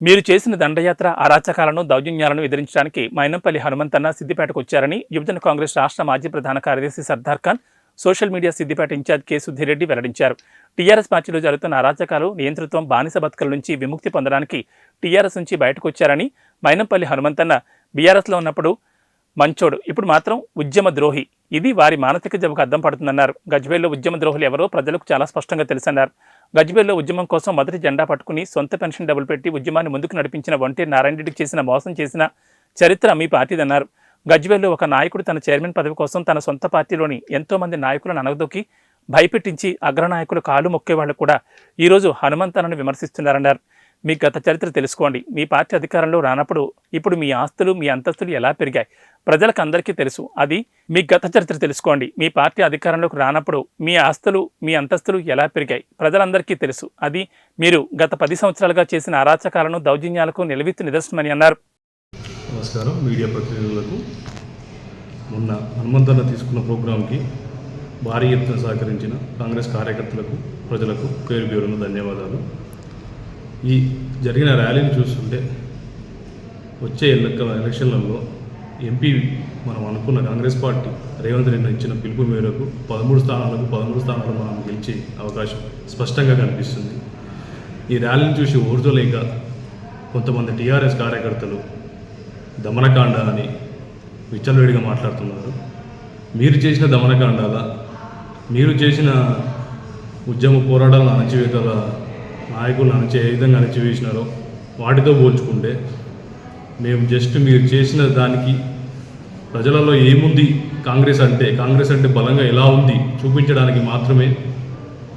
మీరు చేసిన దండయాత్ర అరాచకాలను దౌర్జన్యాలను ఎదిరించడానికి మైనంపల్లి హనుమంతన్న సిద్దిపేటకు వచ్చారని యువజన కాంగ్రెస్ రాష్ట్ర మాజీ ప్రధాన కార్యదర్శి Sardar Khan social media Siddipet incharge K. Sudhireddy వెల్లడించారు. టీఆర్ఎస్ పార్టీలో జరుగుతున్న అరాచకాలు నియంతృత్వం బానిస బతుకల నుంచి విముక్తి పొందడానికి టీఆర్ఎస్ నుంచి బయటకు వచ్చారని మైనంపల్లి హనుమంతన్న బీఆర్ఎస్లో ఉన్నప్పుడు మంచోడు ఇప్పుడు మాత్రం ఉద్యమ ద్రోహి. ఇది వారి మానసిక జబ్బుకు అద్దం పడుతుందన్నారు. గజ్వేల్లో ఉద్యమ ద్రోహులు ఎవరో ప్రజలకు చాలా స్పష్టంగా తెలుసన్నారు. గజ్వేల్లో ఉద్యమం కోసం మొదటి జెండా పట్టుకుని సొంత పెన్షన్ డబ్బులు పెట్టి ఉద్యమాన్ని ముందుకు నడిపించిన వంటి నారాయణరెడ్డికి చేసిన మోసం చేసిన చరిత్ర మీ పార్టీదన్నారు. గజ్వేల్లో ఒక నాయకుడు తన చైర్మన్ పదవి కోసం తన సొంత పార్టీలోని ఎంతోమంది నాయకులను అనగదొక్కి భయపెట్టించి అగ్రనాయకులు కాలు మొక్కే వాళ్ళు కూడా ఈరోజు హనుమంతనను విమర్శిస్తున్నారన్నారు. మీ గత చరిత్ర తెలుసుకోండి. మీ పార్టీ అధికారంలో రానప్పుడు ఇప్పుడు మీ ఆస్తులు మీ అంతస్తులు ఎలా పెరిగాయి? ప్రజలకు అందరికీ తెలుసు. అది మీ గత చరిత్ర తెలుసుకోండి. మీ పార్టీ అధికారంలోకి రానప్పుడు మీ ఆస్తులు మీ అంతస్తులు ఎలా పెరిగాయి? ప్రజలందరికీ తెలుసు. అది మీరు గత పది సంవత్సరాలుగా చేసిన అరాచకాలను దౌర్జన్యాలకు నిలవెత్తు నిదర్శనమని అన్నారు. నమస్కారం. మీడియా ప్రతినిధులకు మొన్న హనుమంతన్న తీసుకున్న ప్రోగ్రాంకి భారీ ఎత్తున సహకరించిన కాంగ్రెస్ కార్యకర్తలకు ప్రజలకు పేరు పేరున ధన్యవాదాలు. ఈ జరిగిన ర్యాలీని చూస్తుంటే వచ్చే ఎన్నికల ఎలక్షన్లలో ఎంపీ మనం అనుకున్న కాంగ్రెస్ పార్టీ రేవంత్ రెడ్డి ఇచ్చిన పిలుపు మేరకు పదమూడు స్థానాలకు పదమూడు స్థానాలు మనం గెలిచే అవకాశం స్పష్టంగా కనిపిస్తుంది. ఈ ర్యాలీని చూసి ఓర్చలేక కొంతమంది టీఆర్ఎస్ కార్యకర్తలు దమనకాండ అని విచ్చలవేడిగా మాట్లాడుతున్నారు. మీరు చేసిన దమనకాండాల మీరు చేసిన ఉద్యమ పోరాటాలను అణచివేతల నాయకులు నన్ను ఏ విధంగా అణచివేసినారో వాటితో పోల్చుకుంటే మేము జస్ట్ మీరు చేసిన దానికి ప్రజలలో ఏముంది? కాంగ్రెస్ అంటే కాంగ్రెస్ అంటే బలంగా ఎలా ఉంది? చూపించడానికి మాత్రమే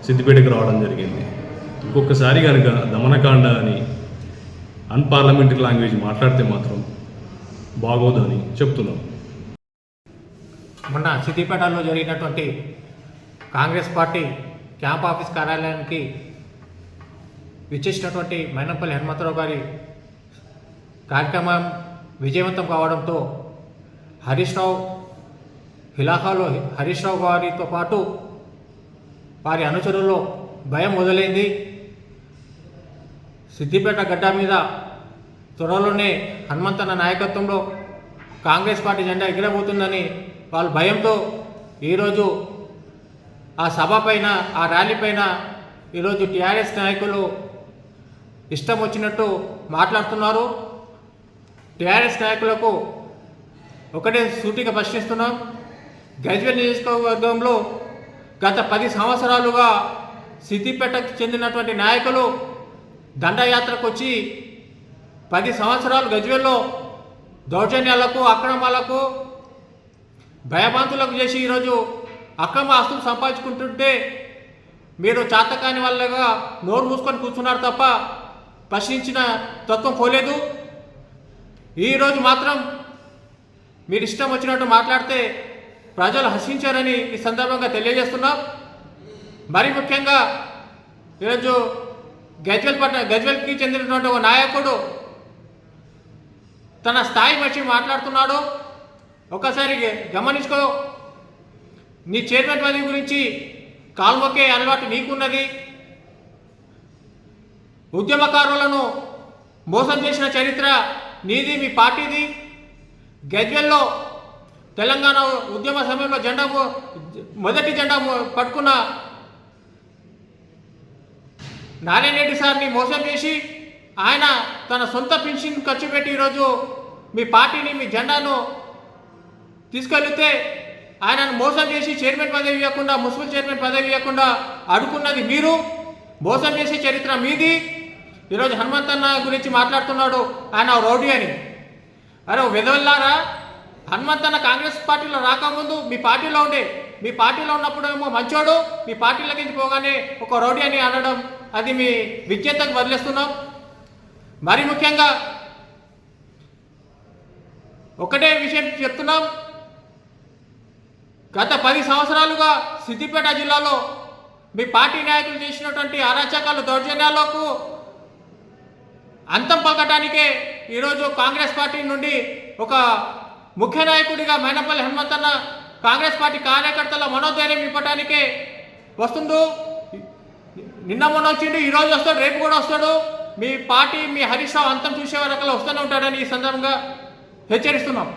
సిద్దిపేటకు రావడం జరిగింది. ఇంకొకసారి కనుక దమనకాండ అని అన్పార్లమెంటరీ లాంగ్వేజ్ మాట్లాడితే మాత్రం బాగోదు అని చెప్తున్నాం. మొన్న సిద్దిపేటలో జరిగినటువంటి కాంగ్రెస్ పార్టీ క్యాంప్ ఆఫీస్ కార్యాలయానికి విచ్చేసినటువంటి మైనంపల్లి హనుమంతరావు గారి కార్యక్రమం విజయవంతం కావడంతో హరీష్ రావు హిలాహాలో హరీష్ రావు గారితో పాటు వారి అనుచరుల్లో భయం మొదలైంది. సిద్దిపేట గడ్డ మీద త్వరలోనే హనుమంతన్న నాయకత్వంలో కాంగ్రెస్ పార్టీ జెండా ఎగిరబోతుందని వాళ్ళు భయంతో ఈరోజు ఆ సభ పైన ఆ ర్యాలీ పైన ఈరోజు టీఆర్ఎస్ నాయకులు ఇష్టం వచ్చినట్టు మాట్లాడుతున్నారు. టీఆర్ఎస్ నాయకులకు ఒకటే సూటిగా ప్రశ్నిస్తున్నాం. గజ్వేల్ నియోజకవర్గంలో గత పది సంవత్సరాలుగా సిద్దిపేటకు చెందినటువంటి నాయకులు దండయాత్రకు వచ్చి పది సంవత్సరాలు గజ్వేల్లో దౌర్జన్యాలకు అక్రమాలకు భయభాంతులకు చేసి ఈరోజు అక్రమ ఆస్తులు సంపాదించుకుంటుంటే మీరు చాతకాని వాళ్ళగా నోరు మూసుకొని కూర్చున్నారు తప్ప ప్రశ్నించిన తత్వం పోలేదు. ఈరోజు మాత్రం మీరు ఇష్టం వచ్చినట్టు మాట్లాడితే ప్రజలు హర్షించారని ఈ సందర్భంగా తెలియజేస్తున్నాం. మరి ముఖ్యంగా ఈరోజు గజ్వెల్ పట్ల గజ్వెల్కి చెందినటువంటి ఒక నాయకుడు తన స్థాయి మనిషి మాట్లాడుతున్నాడు. ఒకసారి గమనించుకో. నీ చైర్మన్ పదవి గురించి కాల్మొక్కే అలవాటు నీకున్నది. ఉద్యమకారులను మోసం చేసిన చరిత్ర నీది మీ పార్టీది. గజ్వెల్లో తెలంగాణ ఉద్యమ సమయంలో జెండా మొదటి జెండా పట్టుకున్న నారాయణ రెడ్డి సార్ని మోసం చేసి ఆయన తన సొంత పెన్షన్ ఖర్చు పెట్టి ఈరోజు మీ పార్టీని మీ జెండాను తీసుకెళ్తే ఆయనను మోసం చేసి చైర్మన్ పదవి ఇవ్వకుండా మున్సిపల్ చైర్మన్ పదవి ఇవ్వకుండా అడుకున్నది మీరు. మోసం చేసే చరిత్ర మీది. ఈరోజు హనుమంతన్న గురించి మాట్లాడుతున్నాడు. ఆయన రౌడీ అని. అరే విధవల్లారా హనుమంతన్న కాంగ్రెస్ పార్టీలో రాకముందు మీ పార్టీలో ఉండే మీ పార్టీలో ఉన్నప్పుడు ఏమో మంచోడు మీ పార్టీలోకి పోగానే ఒక రౌడీ అని అనడం అది మీ విజ్ఞతకు వదిలేస్తున్నాం. మరి ముఖ్యంగా ఒకటే విషయం చెప్తున్నాం. గత పది సంవత్సరాలుగా సిద్దిపేట జిల్లాలో మీ పార్టీ నాయకులు చేసినటువంటి అరాచకాలు దౌర్జన్యాలకు అంతం పలకటానికే ఈరోజు కాంగ్రెస్ పార్టీ నుండి ఒక ముఖ్య నాయకుడిగా మైనపల్లి హనుమంతన్న కాంగ్రెస్ పార్టీ కార్యకర్తల మనోధైర్యం ఇవ్వటానికే వస్తుండు. నిన్న మొన్న వచ్చిండు ఈరోజు వస్తాడు రేపు కూడా వస్తాడు. మీ పార్టీ మీ హరీష్ రావు అంతం చూసే వరకు వస్తూనే ఉంటాడని ఈ సందర్భంగా హెచ్చరిస్తున్నాం.